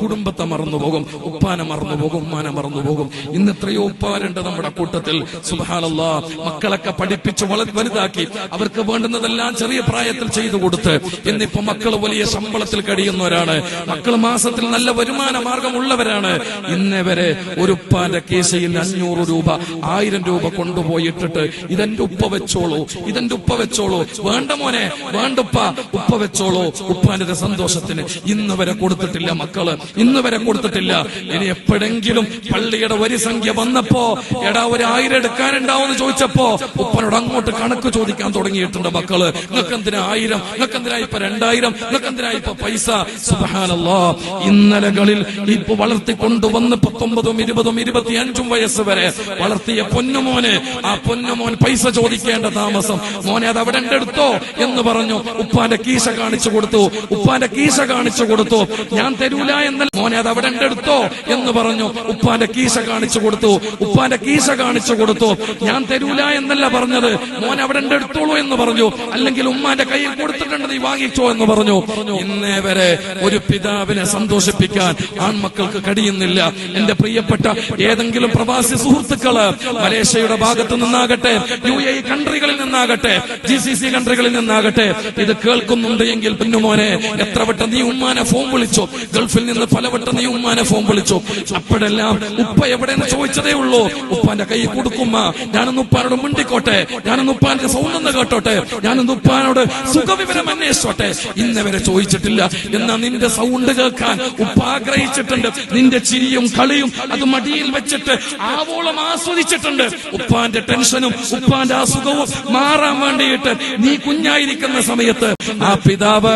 കുടുംബത്തെ മറന്നു പോകും ഉപ്പാനെ മറന്നു പോകും ഉമ്മാനെ മറന്നു പോകും ഇന്ന് എത്രയോ ഉപ്പാരുണ്ട് നമ്മുടെ കൂട്ടത്തിൽ. സുബാനല്ല മക്കളൊക്കെ പഠിപ്പിച്ച് വലുതാക്കി അവർക്ക് വേണ്ടുന്നതെല്ലാം ചെറിയ പ്രായത്തിൽ ചെയ്തു കൊടുത്ത് ഇന്നിപ്പോ മക്കൾ വലിയ ശമ്പളത്തിൽ കഴിയുന്നവരാണ് മക്കൾ മാസത്തിൽ നല്ല വരുമാന മാർഗമുള്ളവരാണ്. ഉള്ളവരാണ് വരെ ഒരു ഉപ്പാന്റെ കേസയിൽ അഞ്ഞൂറ് രൂപ ആയിരം രൂപ കൊണ്ടുപോയിട്ടിട്ട് ഇതെന്റെ ഉപ്പ വെച്ചോളൂ ഇതെന്റെ ഉപ്പ വെച്ചോളൂ. വേണ്ട മോനെ വേണ്ട ഉപ്പ ഉപ്പ വെച്ചോളൂ. ഉപ്പാന്റെ സന്തോഷത്തിന് ഇന്ന് വരെ കൊടുത്തിട്ടില്ല മക്കൾ. ഇന്ന് വരെ കൊടുത്തിട്ടില്ല. ഇനി എപ്പോഴെങ്കിലും പള്ളിയുടെ വരി സംഖ്യ വന്നപ്പോ എടാ ഒരു ആയിരം എടുക്കാനുണ്ടാവും ചോദിച്ചപ്പോ ഉപ്പനോട് അങ്ങോട്ട് കണക്ക് ചോദിക്കാൻ തുടങ്ങിയിട്ടുണ്ട് മക്കൾ. നിങ്ങൾക്ക് എന്തിനാ ആയിരം? നിങ്ങൾക്ക് എന്തിനാ ഇപ്പൊ രണ്ടായിരം? നിങ്ങൾക്ക് എന്തിനാ ഇപ്പൊ പൈസ? സുബാനല്ലോ ഇന്നലകളിൽ ഇപ്പൊ വളർത്തിക്കൊണ്ടുവന്ന് പത്തൊമ്പതും ഇരുപതും ഇരുപത്തിയഞ്ചും വയസ്സ് വരെ വളർത്തിയ പൊന്നുമോന് ആ പൊന്നുമോൻ പൈസ ചോദിക്കേണ്ട താമസം. മോനെ അത് അവിടെ എടുത്തോ എന്ന് പറഞ്ഞു. ഉപ്പാന്റെ കീശ കാണിച്ചു കൊടുത്തു. ഉപ്പാന്റെ കീശ കാണിച്ചു കൊടുത്തു. ഞാൻ തരൂല എന്നല്ല മോനെ അത് അവിടെ എടുത്തോ എന്ന് പറഞ്ഞു. ഉപ്പാന്റെ കീശ കാണിച്ചു കൊടുത്തു. ഉപ്പാന്റെ കീശ കാണിച്ചു കൊടുത്തു. ഞാൻ തരൂല എന്നല്ല പറഞ്ഞത്. മോൻ അവിടെ എടുത്തോളൂ എന്ന് പറഞ്ഞു. അല്ലെങ്കിൽ ഉമ്മാന്റെ കയ്യിൽ കൊടുത്തിട്ടുണ്ട് നീ വാങ്ങിച്ചോ എന്ന് പറഞ്ഞു. ഇന്നേ വരെ ഒരു പിതാവിനെ സന്തോഷിപ്പിക്കാൻ ആൺമക്കൾക്ക് കഴിയുന്നില്ല. എന്റെ പ്രിയപ്പെട്ട ഏതെങ്കിലും പ്രവാസി സുഹൃത്തുക്കൾ മലേഷ്യയുടെ ഭാഗത്ത് നിന്നാകട്ടെ യു എ കൺട്രികളിൽ നിന്നാകട്ടെ ജി സി സി കൺട്രികളിൽ നിന്നാകട്ടെ ഇത് കേൾക്കുന്നുണ്ട് എങ്കിൽ പിന്നുമോനെ എത്ര വട്ടം നീ ഉമ്മാനെ ഫോൺ വിളിച്ചു? ഗൾഫിൽ നിന്ന് പലവട്ടം നീ ഉമ്മാനെ ഫോൺ വിളിച്ചു? അപ്പോഴെല്ലാം ഉപ്പ എവിടെയെന്ന് ചോദിച്ചതേ ഉള്ളൂ. ഉപ്പാന്റെ കൈ കൊടുക്കുമ്മ ഞാനൊന്ന് ഉപ്പാനോട് മിണ്ടിക്കോട്ടെ? ഞാനൊന്ന് ഉപ്പാന്റെ സൗന്ദര്യം കേട്ടോട്ടെ? ഞാനൊന്ന് ഉപ്പാനോട് സുഖവിവരം അന്വേഷിച്ചോട്ടെ? ഇന്നവരെ ചോദിച്ചിട്ടില്ല. എന്നാ നിന്റെ സൗണ്ട് കേൾക്കാൻ ഉപ്പ ആഗ്രഹിച്ചിട്ടുണ്ട്. നിന്റെ ചിരിയും കളിയും അത് മടിയിൽ വെച്ചിട്ട് ആവോളം ആസ്വദിച്ചിട്ടുണ്ട്. ഉപ്പാന്റെ ടെൻഷനും ഉപ്പാന്റെ അസുഖവും മാറാൻ വേണ്ടിയിട്ട് നീ കുഞ്ഞായിരിക്കുന്ന സമയത്ത് ആ പിതാവ്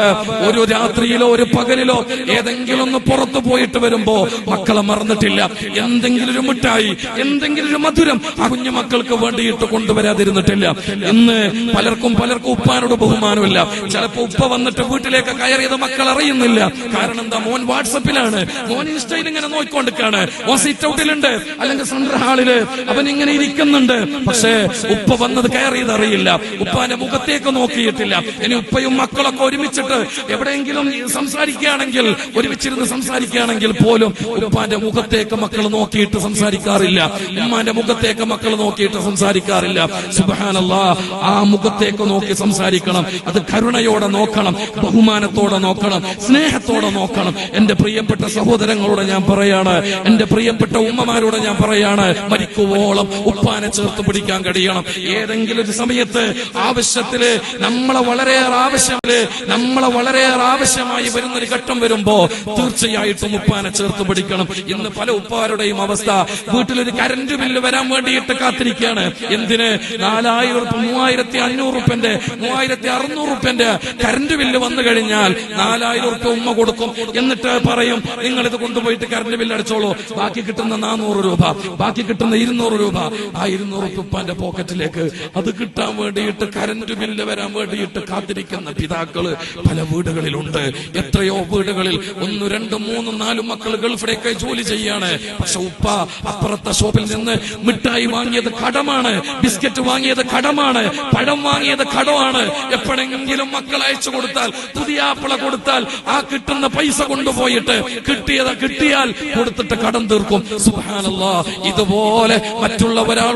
ഒരു രാത്രിയിലോ ഒരു പകലിലോ ഏതെങ്കിലും ഒന്ന് പുറത്തു പോയിട്ട് വരുമ്പോ മക്കളെ മറന്നിട്ടില്ല. എന്തെങ്കിലും ഒരു മിഠായി എന്തെങ്കിലും ഒരു മധുരം ആ കുഞ്ഞു മക്കൾക്ക് വേണ്ടിയിട്ട് കൊണ്ടുവരാതിരുന്നിട്ടില്ല. ഇന്ന് പലർക്കും പലർക്കും ഉപ്പാനോട് ബഹുമാനമില്ല. ചിലപ്പോ ഉപ്പ വന്നിട്ട് വീട്ടിലേക്ക് കയറിയത് മക്കൾ അറിയുന്നില്ല. കാരണം എന്താ മോൻ വാട്സപ്പിലാണ്. മോൻ ഇൻസ്റ്റയിൽ ഇങ്ങനെ നോക്കിക്കൊണ്ടിരിക്കാണ് ഓ സീറ്റ് ഔട്ടിലുണ്ട് അല്ലെങ്കിൽ സെൻട്രൽ ഹാളിൽ അവൻ ഇങ്ങനെ ഇരിക്കുന്നുണ്ട്. പക്ഷേ ഉപ്പ വന്നത് കയറിയത് അറിയില്ല. ഉപ്പാന്റെ മുഖത്തേക്ക് നോക്കിയിട്ടില്ല. ഇനി ഉപ്പയും മക്കളൊക്കെ ഒരുമിച്ചിട്ട് എവിടെയെങ്കിലും സംസാരിക്കുകയാണെങ്കിൽ ഒരുമിച്ചിരുന്ന് സംസാരിക്കുകയാണെങ്കിൽ പോലും ഉപ്പാന്റെ മുഖത്തേക്ക് മക്കൾ നോക്കിയിട്ട് സംസാരിക്കാറില്ല. ഉമ്മാന്റെ മുഖത്തേക്ക് മക്കൾ നോക്കിയിട്ട് സംസാരിക്കാറില്ല. സുബാനല്ല ആ മുഖത്തേക്ക് നോക്കി സംസാരിക്കണം. അത് കരുണയോടെ നോക്കണം ബഹുമാനത്തോടെ നോക്കണം സ്നേഹത്തോടെ നോക്കണം. എന്റെ പ്രിയപ്പെട്ട സഹോദരങ്ങളോട് ഞാൻ പറയാണ് എന്റെ പ്രിയപ്പെട്ട ഉമ്മമാരോട് ഞാൻ പറയാണ് മരിക്കുവോളം ഉപ്പാനെ ചേർത്ത് പിടിക്കാൻ കഴിയണം. ഏതെങ്കിലും ഒരു സമയത്ത് ആവശ്യത്തിൽ നമ്മളെ വളരെയേറെ ആവശ്യത്തിൽ നമ്മളെ വളരെയേറെ ആവശ്യമായി വരുന്ന ഒരു ഘട്ടം വരുമ്പോ തീർച്ചയായിട്ടും ഉപ്പാനെ ചേർത്ത് പിടിക്കണം. ഇന്ന് പല ഉപ്പാരുടെയും അവസ്ഥ. വീട്ടിലൊരു കരണ്ട് ബില്ല് വരാൻ വേണ്ടിയിട്ട് കാത്തിരിക്കുകയാണ്. എന്തിന്? നാലായിരം മൂവായിരത്തി അഞ്ഞൂറ് റുപ്യന്റെ മൂവായിരത്തി അറുന്നൂറ് റുപ്യന്റെ കരണ്ട് ബില്ല് വന്നു കഴിഞ്ഞാൽ നാലായിരം ഉറുപ്പ ഉമ്മ കൊടുക്കും. എന്നിട്ട് പറയും നിങ്ങൾ ഇത് കൊണ്ടുപോയിട്ട് കറണ്ട് ബില്ല് അടിച്ചോളൂ. ബാക്കി കിട്ടുന്ന നാനൂറ് രൂപ ബാക്കി കിട്ടുന്ന ഇരുന്നൂറ് രൂപ. ആ ഇരുന്നൂറ് ഉപ്പാന്റെ പോക്കറ്റിലേക്ക് അത് കിട്ടാൻ വേണ്ടിയിട്ട് കരണ്ട് ബില്ല് വരാൻ വേണ്ടിയിട്ട് കാത്തിരിക്കുന്ന പിതാക്കൾ പല വീടുകളിലുണ്ട്. എത്രയോ വീടുകളിൽ ഒന്ന് രണ്ടും മൂന്നും നാലും മക്കൾ ഗൾഫിലേക്ക് ജോലി ചെയ്യാണ്. പക്ഷെ ഉപ്പ അപ്പുറത്തെ ഷോപ്പിൽ നിന്ന് മിഠായി വാങ്ങിയത് കടമാണ്. ബിസ്ക്കറ്റ് വാങ്ങിയത് കടമാണ്. പഴം വാങ്ങിയത് കടമാണ്. എപ്പോഴെങ്കിലും മക്കൾ അയച്ചു കൊടുത്താൽ പുതിയ ആപ്പിള കൊടുത്താൽ ആ കിട്ടുന്ന പൈസ കൊണ്ടുപോയിട്ട് കിട്ടിയത് കിട്ടിയാൽ കൊടുത്തിട്ട് കടം തീർക്കും. സുഹാനല്ല ഇതുപോലെ മറ്റുള്ള